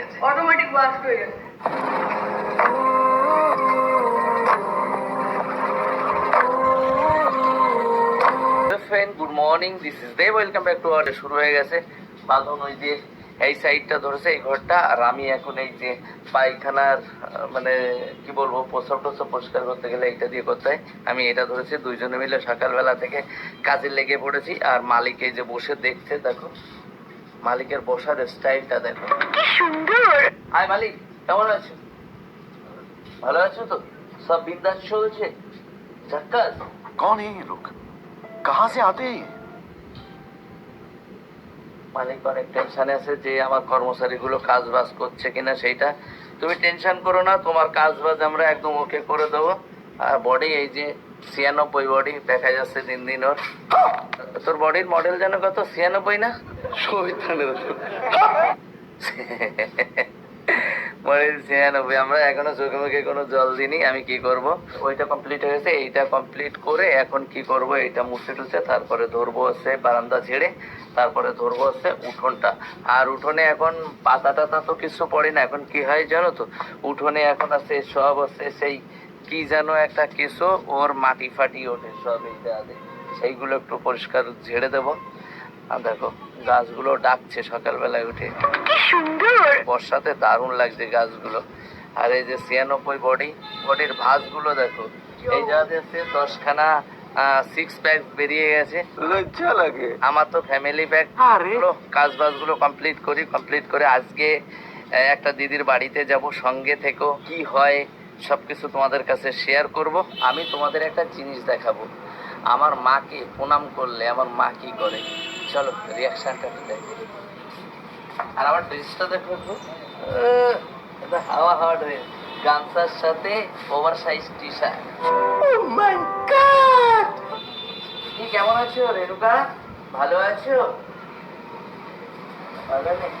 গেছে automatic burst হয়ে গেছে। Friend good morning this is Dev welcome back to our শুরু হয়ে গেছে। বাঁধন ওই যে এই সাইডটা ধরেছে, এই ঘরটা। আর আমি এখন এই যে পায়খানার মানে কি বলব প্রসব টসব পরিষ্কার করতে গেলে এইটা দিয়ে করতে হয়। আমি এটা ধরেছি, দুইজনে মিলে সকালবেলা থেকে কাজে লেগে পড়েছি। আর মালিক এই যে বসে দেখছে, দেখো। মালিকের বসার স্টাইলটা দেখো কি সুন্দর হাই মালিক কেমন আছো ভালো আছো তো সব বিন্দাস চলছে ঝাক্কাস कौन है ये लोग कहाँ से आते हैं ये মালিক অনেক টেনশনে আছে যে আমার কর্মচারীগুলো কাজ বাজ করছে কিনা সেইটা তুমি টেনশন করো না তোমার কাজ বাজ আমরা একদম ওকে করে দেবো আর বডি এই যে ছিয়ানব্বই বডি দেখা যাচ্ছে দিন দিন ওর। তোর বডির মডেল যেন কত? ছিয়ানব্বই না? মডেল ছিয়ানব্বই, আমরা এখনও চোখে মুখে কোনো জল দিইনি, আমি কি করব? ওইটা কমপ্লিট হয়েছে এইটা কমপ্লিট করে এখন কি করব? এইটা মুছে টুছে, তারপরে ধরবো হচ্ছে বারান্দা ছেড়ে তারপরে ধরবো হচ্ছে উঠোনটা। আর উঠোনে এখন পাতা টাতা তো কিছু পড়ে না, এখন কি হয় জানো তো? উঠোনে এখন আছে সব আছে সেই কি যেন একটা কেসো ওর মাটি ফাটি ওঠে সব এই দেওয়ালে সেইগুলো একটু পরিষ্কার ঝেড়ে দেবো। আর দেখো গাছগুলো ডাকছে সকালবেলায় উঠে। বর্ষাতে দারুণ লাগছে গাছগুলো। আর এই যে ছিয়ানব্বই বডি বডির ভাঁজগুলো দেখো। এই যাচ্ছে দশখানা সিক্স প্যাক বেরিয়ে গেছে। লজ্জা লাগে। আমার তো ফ্যামিলি প্যাক কাজ বাজগুলো কমপ্লিট করি কমপ্লিট করে আজকে একটা দিদির বাড়িতে যাব। সঙ্গে থেকো কি হয় সবকিছু তোমাদের কাছে শেয়ার করব। আমি তোমাদের একটা জিনিস দেখাবো। আমার মাকে প্রণাম করলে আমার মা কি করে? চলো রিয়াকশনটা দেখো। আর আমার ড্রেসটা দেখো এটা হাওয়া হাওয়া ড্রেস গামছার সাথে ওভার সাইজ টি শার্ট কি কেমন আছো রেণুকা? ভালো আছো? ভালো নেই।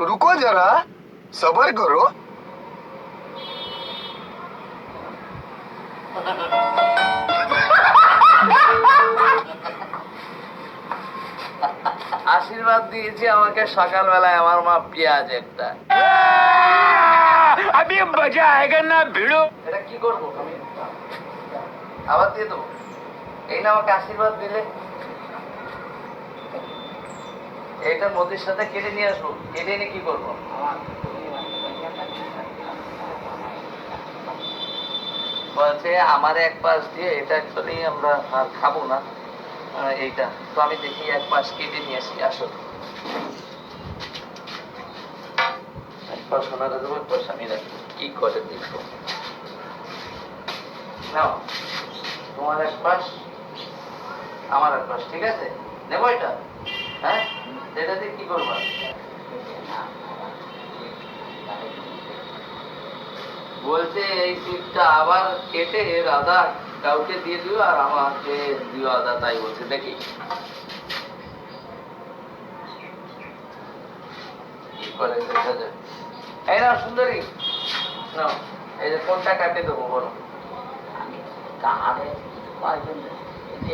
रुको जरा सबर करो আশীর্বাদ দিয়েছি আমাকে সকালবেলায় আমার মা পেঁয়াজ একটা अभी मजा आएगा ना भिड़ो এটা কি করবো আমি আবার দিয়ে দেবো এই না আমাকে আশীর্বাদ দিলে এইটা মোদির সাথে কেটে নিয়ে আসব। কেটে এনে কি করব? বলছে, আমার এক পাশ দিয়ে এটা অ্যাকচুয়ালি আমরা আর খাব না। এইটা। তো আমি দেখি এক পাশ কেটে নিয়ে আসি, আসো। কি করে দেখব? তোমার এক পাশ, আমার এক পাশ, ঠিক আছে? নেব এটা? হ্যাঁ? দিয়ে কি করব? বলছে, এই সিটটা আবার কেটে আদা কাউকে দিয়ে দিও আর আমাকে দিও আদা তাই বলছে, দেখি। এই না সুন্দরী। এই যে কোনটা কাটে দেবো, বলো।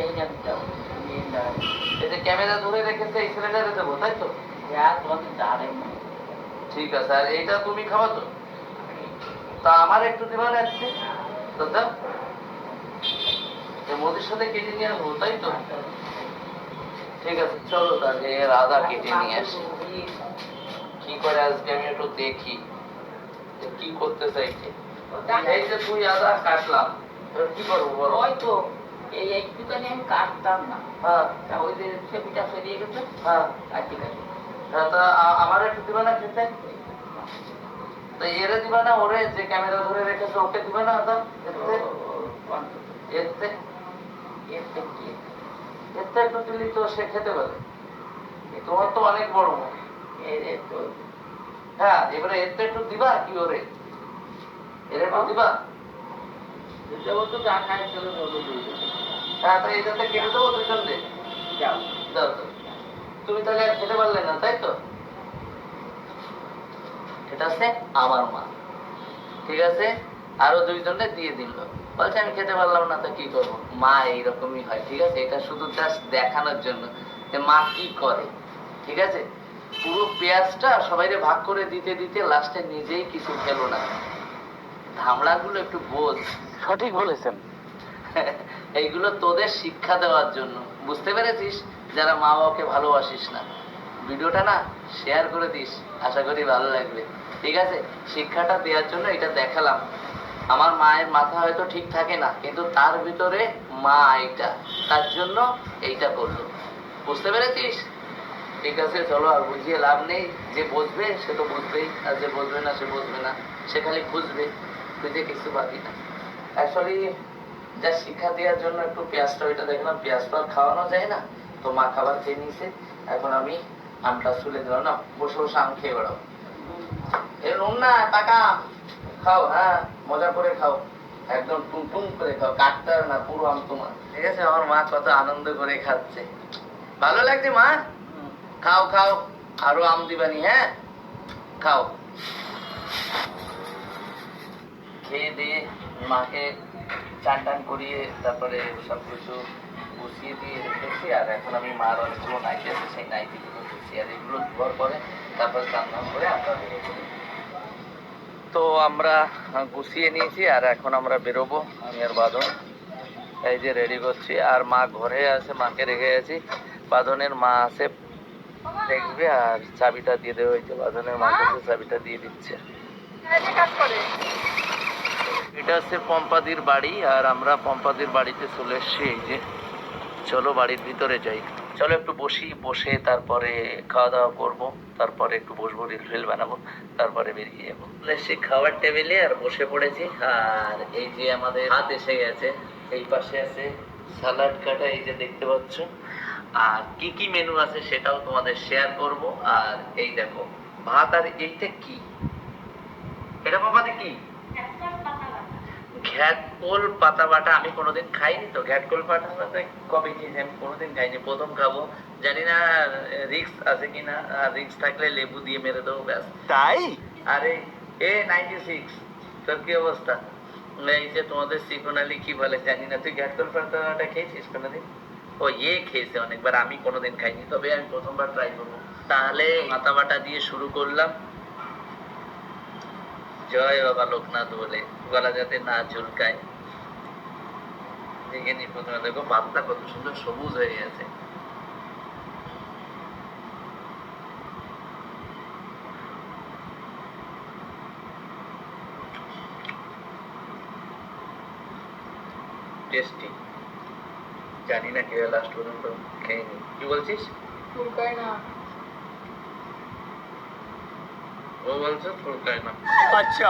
এই যে ক্যামেরা ধরে রেখেছে এই ছেলেটারে দেবো তাই তো? ঠিক আছে আর এইটা তুমি খাওয়া তো তা আমার একটু দিবা না আজকে তো মোদির সাথে কেটে নিয়ে আসব তাই তো? ঠিক আছে চলো তাহলে এর আদা কেটে নিয়ে আসি। কি করে আজকে আমি একটু দেখি কি করতে চাইছে। এই যে তুই আদা কাটলাম কি করব বলো? হয়তো এই একটুখানি আমি কাটতাম না। হ্যাঁ তা ওই যে ছবিটা সরিয়ে গেছে হ্যাঁ কাটি হ্যাঁ, তা আমার একটু দিবা না খেতে। তো এরে দিবা না ওরে যে ক্যামেরা ধরে রেখেছে ওকে দিবা না আদা এতে। এতে কি? এতে একটু দিলি তো সে খেতে পারে। তোমার তো অনেক বড় মুখ হ্যাঁ এবারে এতে একটু দিবা কি ওরে? এর একটু দিবা? দেবো তো যা খায় চলে দেবো দিয়ে দেবো। কেটে দেবো দুজন দে যাও দাও দাও। তুমি তাহলে আর খেতে পারলে না তাই তো? এটা হচ্ছে আমার মা। ঠিক আছে? আরও দুইজনে দিয়ে দিল। বলছে আমি খেতে পারলাম না তো কি করব? মা এইরকমই হয় ঠিক আছে? এটা শুধু জাস্ট দেখানোর জন্য যে মা কি করে ঠিক আছে? পুরো পেঁয়াজটা সবাইরে ভাগ করে দিতে দিতে লাস্টে নিজেই কিছু খেলো না। ধামড়াগুলো একটু বোঝ। সঠিক বলেছেন। এইগুলো তোদের শিক্ষা দেওয়ার জন্য। বুঝতে পেরেছিস? যারা মা বাবাকে ভালোবাসিস না। ভিডিওটা না শেয়ার করে দিস। আশা করি ভালো লাগবে। ঠিক আছে? শিক্ষাটা দেওয়ার জন্য এটা দেখালাম। আমার মায়ের মাথা হয়তো ঠিক থাকে না, কিন্তু তার ভিতরে মা এইটা। তার জন্য এইটা করল। বুঝতে পেরেছিস? ঠিক আছে, চলো আর বুঝিয়ে লাভ নেই। যে বুঝবে, সে তো বুঝবেই। আর যে বুঝবে না, সে বুঝবে না। সে খালি বুঝবে তুই যে কিছু পাবি না। অ্যাকচুয়ালি যা শিক্ষা দেওয়ার জন্য একটু পেঁয়াজটা, ওইটা দেখলাম, পেঁয়াজ তো আর খাওয়ানো যায় না। তো মা খাবার খেয়ে নিয়েছে। এখন আমি আমটা তুলে দিলাম না বসে বসে আম খেয়ে বেড়াও না আম। খাও হ্যাঁ মজা করে খাও। একদম করে খাও, কাটতে না, পুরো আম তোমার। ঠিক আছে, আমার মা কত আনন্দ করে খাচ্ছে। ভালো লাগছে মা? খাও খাও, আরও আম দিবানি হ্যাঁ? খাও। খেয়ে দিয়ে মাকে চান টান করিয়ে তারপরে সব কিছু গুছিয়ে দিয়ে রেখেছি, আর এখন আমি মার অনেকগুলো নাইটি আছে, সেই নাইটিগুলো দিচ্ছি আর এগুলো ধোয়ার পরে তারপরে চান টান করে আমরা বেরোবো। তো আমরা গুছিয়ে নিয়েছি, আর এখন আমরা বেরোবো আমি আর বাঁধন। এই যে রেডি করছি, আর মা ঘরে আছে, মাকে রেখে গেছি। বাঁধনের মা আছে, দেখবে, আর চাবিটা দিয়ে দেওয়া হয়েছে বাঁধনের মা কাছে চাবিটা দিয়ে দিচ্ছে। করে। এটা হচ্ছে পম্পাদির বাড়ি, আর আমরা পম্পাদির বাড়িতে চলে এসেছি, এই যে। চলো বাড়ির ভিতরে যাই। চলো একটু বসি, বসে তারপরে খাওয়া দাওয়া করব, তারপরে একটু বসবো, রিল ফিল বানাবো, তারপরে বেরিয়ে যাব। এসেছি খাবার টেবিলে, আর বসে পড়েছি। আর এই যে আমাদের হাত এসে গেছে, এই পাশে আছে সালাড কাটা, এই যে দেখতে পাচ্ছ। আর কি কি মেনু আছে সেটাও তোমাদের শেয়ার করব। আর এই দেখো, ভাত আর এইটা কি? এটা বাবাতে কি? ঘ্যাটকোল পাতা বাটা আমি কোনোদিন খাইনি তো ঘ্যাটকোল পাতা বাটা কবে খেয়েছি আমি কোনোদিন খাইনি প্রথম খাব। জানি না রিক্স আছে কিনা আর রিক্স থাকলে লেবু দিয়ে মেরে দেবো ব্যাস। তাই? আরে এ নাইনটি সিক্স তোর কি অবস্থা? এই যে তোমাদের সিকোনালি কি বলে জানি না তুই ঘ্যাটকোল বাটা খেয়েছিস কোনোদিন? ও ইয়ে খেয়েছে অনেকবার আমি কোনোদিন খাইনি তবে আমি প্রথমবার ট্রাই করব। তাহলে মাথা বাটা দিয়ে শুরু করলাম। জয় বাবা লোকনাথ বলে। গলা যাতে না চুলকায় দেখে নি প্রথমে। দেখো, পাতটা কত সুন্দর সবুজ হয়ে গেছে টেস্টি। জানি না কে লাস্ট পর্যন্ত খেয়ে নি কি বলছিস? চুলকায় না। ও বলছে চুলকায় না। আচ্ছা।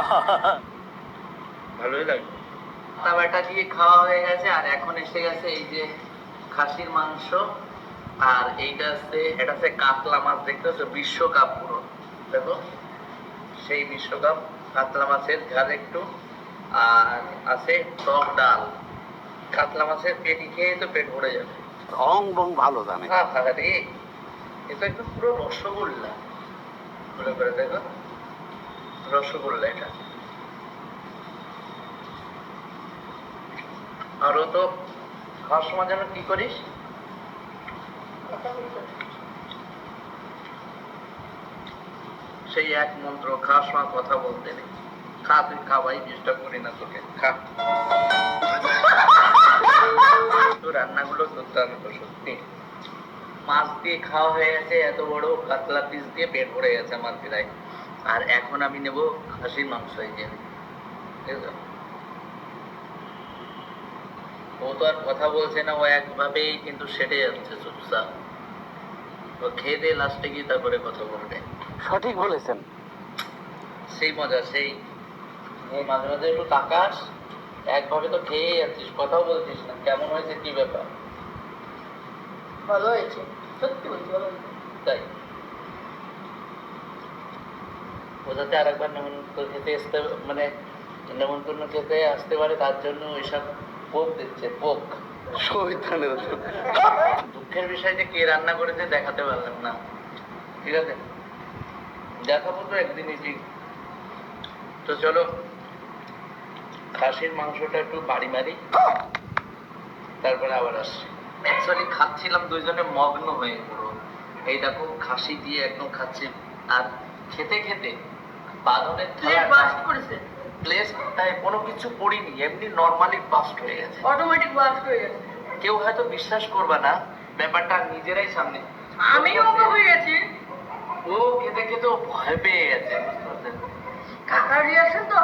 ভালোই লাগবে বাটা দিয়ে খাওয়া হয়ে গেছে আর এখন এসে গেছে এই যে খাসির মাংস আর এইটা আছে এটা আছে কাতলা মাছ দেখতে পাচ্ছ বিশ্বকাপ পুরো। দেখো সেই বিশ্বকাপ কাতলা মাছের ঝাল একটু আর আছে টক ডাল। কাতলা মাছের পেটি খেয়ে তো পেট ভরে যাবে। রং বং ভালো জানে। আরে এটা একদম পুরো রসগোল্লা। করে দেখো। রসগোল্লা এটা। আরও তো খাওয়ার সময় যেন কি করিস? সেই এক মন্ত্র, খাওয়ার সময় কথা বলতে নেই খা, তুই খাওয়াই ডিস্টার্ব করি না তোকে। খা। তো রান্নাগুলো দুর্দান্ত, সত্যি। মাছ দিয়ে খাওয়া হয়ে গেছে, এত বড় কাতলা পিস দিয়ে পেট ভরে গেছে আমার প্রায় আর এখন আমি নেব খাসির মাংস এই যে। ঠিক আছে? ও তো আর কথা বলছে না ও একভাবেই কিন্তু সেটে যাচ্ছে চুপচাপ। ও খেয়ে দিয়ে লাস্টে গিয়ে তারপরে কথা বলবে। সঠিক বলেছেন। সেই মজা সেই। মাঝে মাঝে একটু তাকাস একভাবে তো খেয়েই যাচ্ছিস কথাও বলছিস না। কেমন হয়েছে কি ব্যাপার? ভালো হয়েছে সত্যি বলছি ভালো তাই ও যাতে আরেকবার নেমন্তন্ন খেতে আসতে মানে নেমন্তন্ন খেতে আসতে পারে, তার জন্য ওইসব পোক দিচ্ছে পোক দুঃখের বিষয় যে কে রান্না করেছে দেখাতে পারলাম না। ঠিক আছে? দেখাবো তো একদিনই ঠিক তো চলো, খাসির মাংসটা একটু বাড়ি মারি, তারপরে আবার আসছি। অ্যাকচুয়ালি খাচ্ছিলাম দুইজনে মগ্ন হয়ে পুরো এই দেখো, খাসি দিয়ে একদম খাচ্ছে। আর খেতে খেতে বাঁধনের বাস্ট করেছে। প্লেস তাই কোনো কিছু পড়িনি এমনি নর্মালি বাস্ট হয়ে গেছে। অটোমেটিক বাস্ট হয়ে গেছে। কেউ হয়তো বিশ্বাস করবে না ব্যাপারটা নিজেরাই সামনে। আমিও অবাক হয়ে গেছি। ও খেতে খেতে ভয় পেয়ে গেছে কাকার রিয়াকশন তো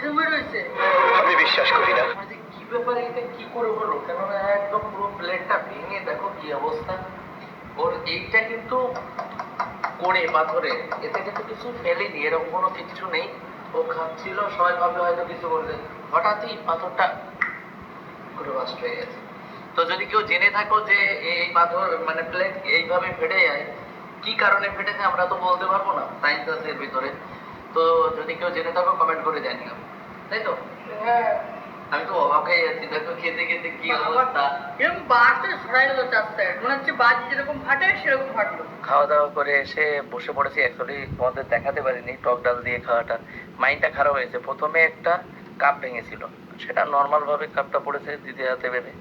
জমে রয়েছে। আমি বিশ্বাস করি না। কি ব্যাপারে এটা কি করে হলো? কেননা একদম পুরো প্লেটটা ভেঙে দেখো কি অবস্থা। ওর এইটা কিন্তু কোড়ে পাথরে এতে কিন্তু কিছু ফেলেনি এরকম কোনো কিছু নেই? ও খাচ্ছিল, সবাই ভাবে হয়তো কিছু করবে। হঠাৎই পাথরটা করে বাস্ট হয়ে গেছে। তো যদি কেউ জেনে থাকো যে এই পাথর মানে প্লেট এইভাবে ফেটে যায়, কি কারণে ফেটেছে আমরা তো বলতে পারব না সায়েন্স এর ভিতরে। তো যদি কেউ জেনে থাকো কমেন্ট করে জানিও। তাই তো? হ্যাঁ। আমি তো যাচ্ছি দেখো খেতে খেতে কি অবস্থা। এরকম মনে হচ্ছে বাজি যেরকম ফাটে সেরকম ফাটলো। খাওয়া দাওয়া করে এসে বসে পড়েছি অ্যাকচুয়ালি তোমাদের দেখাতে পারিনি টক ডাল দিয়ে খাওয়াটা। মাইন্ডটা খারাপ হয়েছে। প্রথমে একটা কাপ ভেঙেছিল। সেটা নর্মাল ভাবে কাপটা পড়েছে দিদি হাতে বেঁধে।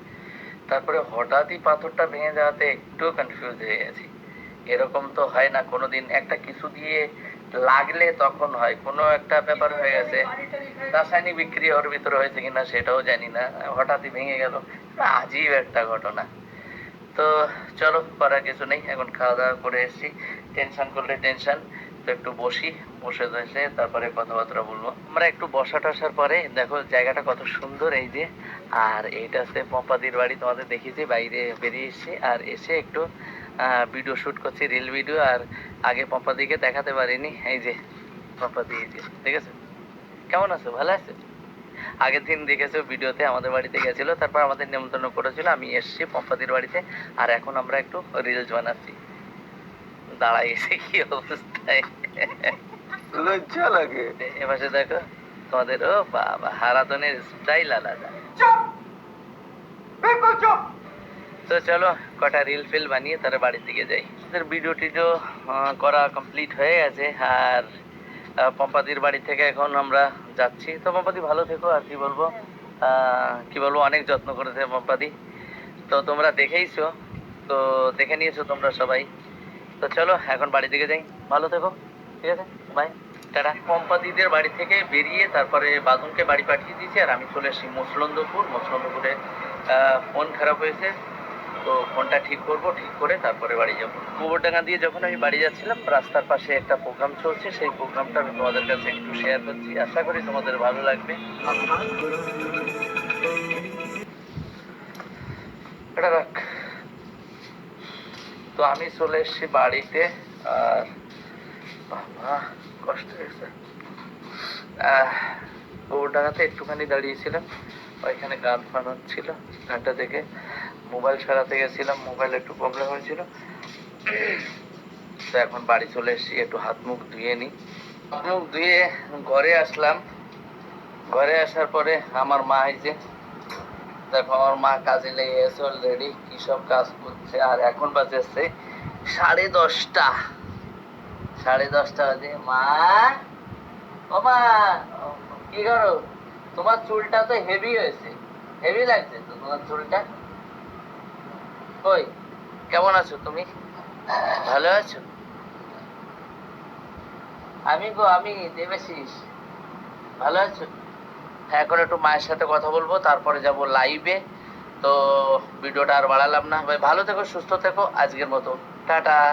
তারপরে হঠাৎই পাথরটা ভেঙে যাওয়াতে একটু কনফিউজ হয়ে গেছি। এরকম তো হয় না কোনোদিন একটা কিছু দিয়ে লাগলে তখন হয়, কোনো একটা ব্যাপার হয়ে গেছে। রাসায়নিক বিক্রিয়া ওর ভিতরে হয়েছে কিনা সেটাও জানি না, হঠাৎই ভেঙে গেল। আজীব একটা ঘটনা। তো চলো, করার কিছু নেই, এখন খাওয়া দাওয়া করে এসেছি। টেনশন করলে টেনশন, তো একটু বসি, বসে এসে তারপরে কথাবার্তা বলব। আমরা একটু বসা টসার পরে, দেখো জায়গাটা কত সুন্দর এই যে। আর এইটা হচ্ছে পম্পাদির বাড়ি, তোমাদের দেখিয়েছি, বাইরে বেরিয়ে এসেছি। আর এসে একটু ভিডিও শুট করছি রিল ভিডিও আর আগে পম্পাদিকে দেখাতে পারিনি। এই যে পম্পাদি এই যে ঠিক আছে? কেমন আছো? ভালো আছে? আগের দিন দেখেছ ভিডিওতে আমাদের বাড়িতে গেছিল তারপর আমাদের নেমন্তন্ন করেছিল আমি এসেছি পম্পাদির বাড়িতে আর এখন আমরা একটু রিলস বানাচ্ছি। দাঁড়াই এসে কি অবস্থায়? লজ্জা লাগে। এপাশে দেখো তোমাদের ও বাবা হারাধনের স্টাইল আলাদা। তো চলো, কটা রিল ফিল বানিয়ে তারা বাড়ির দিকে যাই। আমাদের ভিডিও টিডিও করা কমপ্লিট হয়ে গেছে। আর পম্পাদির বাড়ি থেকে এখন আমরা যাচ্ছি। তো পম্পাদি, ভালো থেকো, আর কি বলব? কি বলব, অনেক যত্ন করেছে পম্পাদি। তো তোমরা দেখেইছো, তো দেখে নিয়েছো তোমরা সবাই। তো চলো, এখন বাড়ি দিকে যাই। ভালো থেকো, ঠিক আছে? By tata. পম্পাদিদের বাড়ি থেকে বেরিয়ে তারপরে বাদুনকে বাড়ি পাঠিয়ে দিয়েছি। আর আমি চলে এসেছি মুসলন্দপুর। মুসলন্দপুরে ফোন খারাপ হয়েছে। তো ফোনটা ঠিক করব, ঠিক করে তারপরে বাড়ি যাব। গোবরডাঙ্গা দিয়ে যখন আমি বাড়ি যাচ্ছিলাম, রাস্তার পাশে একটা প্রোগ্রাম চলছে, সেই প্রোগ্রামটা আমি তোমাদের কাছে একটু শেয়ার করছি। আশা করি তোমাদের ভালো লাগবে। রাখ। তো আমি চলে এসেছি বাড়িতে, আর বাবা, কষ্ট হয়েছে। গোবরডাঙ্গাতে একটুখানি দাঁড়িয়েছিলাম, ওইখানে গান ফান হচ্ছিল গানটা দেখে। মোবাইল সারাতে গেছিলাম, মোবাইল একটু প্রবলেম হয়েছিল। তো এখন বাড়ি চলে এসেছি, একটু হাত মুখ ধুয়ে নিই। হাত মুখ ধুয়ে ঘরে আসলাম। ঘরে আসার পরে আমার মা যে, দেখো আমার মা কাজে লেগে গেছে অলরেডি কি সব কাজ করছে। আর এখন বাজেছে সাড়ে দশটা। সাড়ে দশটা বাজে। মা! ও মা! কি করো? তোমার চুলটা তো হেভি হয়েছে। হেভি লাগছে তো তোমার চুলটা? কেমন আছো তুমি? ভালো আছো? আমি গো, আমি দেবেশিস। ভালো আছো? হ্যাঁ এখন একটু মায়ের সাথে কথা বলব, তারপরে যাব লাইভে তো, ভিডিওটা আর বাড়ালাম না। ভাই, ভালো থেকো, সুস্থ থেকো, আজকের মতো। টাটা।